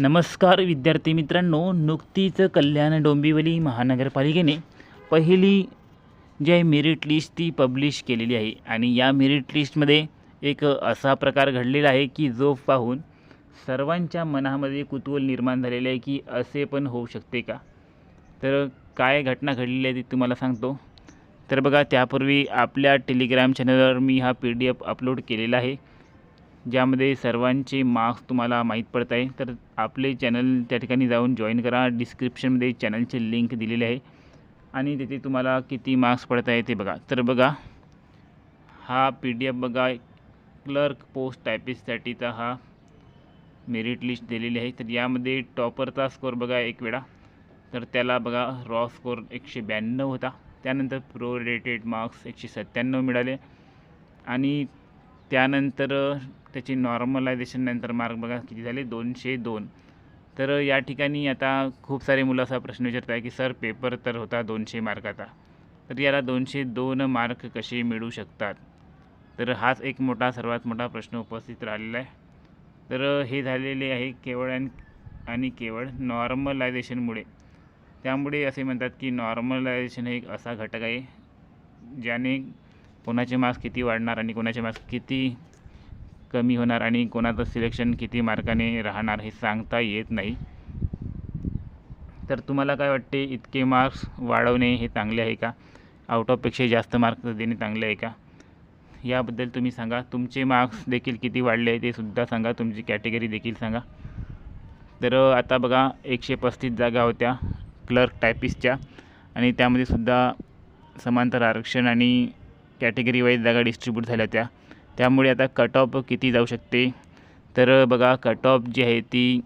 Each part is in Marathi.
नमस्कार विद्यार्थी मित्रांनो नुकतीच कल्याण डोंबिवली महानगरपालिकेने पहिली जी आहे मेरिट लिस्ट ती पब्लिश केलेली आहे. आणि या मेरिट लिस्टमध्ये एक असा प्रकार घडलेला आहे की जो पाहून सर्वांच्या मनामध्ये कुतूहल निर्माण झालेलं आहे की असे पण होऊ शकते का? तर काय घटना घडलेली आहे ती तुम्हाला सांगतो. तर बघा त्यापूर्वी आपल्या टेलिग्राम चॅनलवर मी हा पी डी एफ अपलोड केलेला आहे. ज्यामध्ये सर्वांचे मार्क्स तुम्हाला माहीत पडत आहे तर आपले चॅनल त्या ठिकाणी जाऊन जॉईन करा. डिस्क्रिप्शनमध्ये चॅनलचे लिंक दिलेले आहे. आणि तिथे तुम्हाला किती मार्क्स पडत आहे ते बघा. तर बघा हा पी डी एफ बघा. क्लर्क पोस्ट टायपिस्टसाठीचा हा मेरिट लिस्ट दिलेली आहे. तर यामध्ये टॉपरचा स्कोर बघा एक वेळा. तर त्याला बघा रॉ स्कोर एकशे ब्याण्णव होता. त्यानंतर प्रो रेटेड मार्क्स एकशे सत्त्याण्णव मिळाले. आणि त्यानंतर त्याची नॉर्मलायझेशन नंतर मार्क बघा किती झाले? दोनशे दोन. तर या ठिकाणी आता खूप सारे मुलं असा प्रश्न विचारत आहे की सर पेपर तर होता दोनशे मार्काचा. तर याला दोनशे दोन मार्क कसे मिळू शकतात? तर हाच एक मोठा सर्वात मोठा प्रश्न उपस्थित राहिलेला आहे. तर हे झालेले आहे केवळ आणि आणि केवळ नॉर्मलायझेशनमुळे त्यामुळे असे म्हणतात की नॉर्मलायझेशन हे एक असा घटक आहे ज्याने कोणाचे मार्क्स किती वाढणार आणि कोणाचे मार्क्स किती कमी होणार आणि कोणाचं सिलेक्शन किती मार्काने राहणार हे सांगता येत नाही. तर तुम्हाला काय वाटते इतके मार्क्स वाढवणे हे चांगले आहे का? आउट ऑफपेक्षा जास्त मार्क्स देणे चांगले आहे का? याबद्दल तुम्ही सांगा. तुमचे मार्क्स देखील किती वाढले ते सुद्धा सांगा. तुमची कॅटेगरी देखील सांगा. तर आता बघा एकशे पस्तीस जागा होत्या क्लर्क टायपिस्टच्या आणि त्यामध्ये सुद्धा समांतर आरक्षण आणि कॅटेगरी वाईज जागा डिस्ट्रीब्यूट झाल्या होत्या. त्यामुळे आता कट ऑफ किती जाऊ शकते? तर बघा कट ऑफ जी आहे ती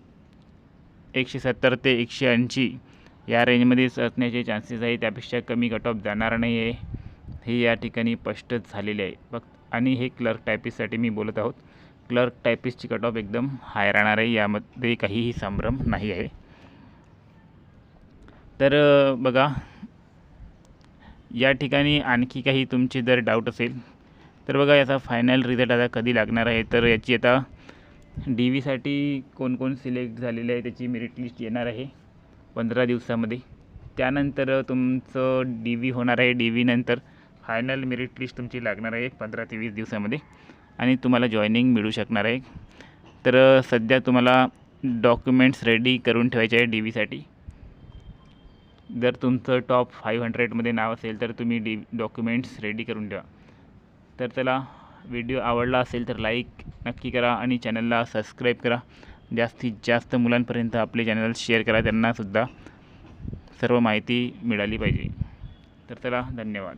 एकशे सत्तर ते एकशे ऐंशी या रेंजमध्येच असण्याचे चान्सेस आहे. त्यापेक्षा कमी कट ऑफ जाणार नाही आहे हे या ठिकाणी स्पष्टच झालेले आहे. फक्त आणि हे क्लर्क टायपिस्टसाठी मी बोलत आहोत. क्लर्क टायपिस्टची कट ऑफ एकदम हाय राहणार आहे. यामध्ये काहीही संभ्रम नाही आहे. तर बघा या ठिकाणी आणखी काही तुमचे जर डाऊट असेल तर बघा याचा फायनल रिझल्ट आता कधी लागणार आहे? तर याची आता डी व्हीसाठी कोण कोण सिलेक्ट झालेले आहे त्याची मेरिट लिस्ट येणार आहे पंधरा दिवसामध्ये. त्यानंतर तुमचं डी व्ही होणार आहे. डी व्हीनंतर फायनल मेरिट लिस्ट तुमची लागणार आहे पंधरा ते वीस दिवसामध्ये. आणि तुम्हाला जॉईनिंग मिळू शकणार आहे. तर सध्या तुम्हाला डॉक्युमेंट्स रेडी करून ठेवायचे आहे डी व्हीसाठी जर तुमचं टॉप फाईव्ह हंड्रेडमध्ये नाव असेल तर तुम्ही डी डॉक्युमेंट्स रेडी करून ठेवा. तर त्याला व्हिडिओ आवडला असेल तर लाईक नक्की करा आणि चॅनलला सबस्क्राईब करा. जास्तीत जास्त मुलांपर्यंत आपले चॅनल शेअर करा. त्यांनासुद्धा सर्व माहिती मिळाली पाहिजे. तर त्याला धन्यवाद.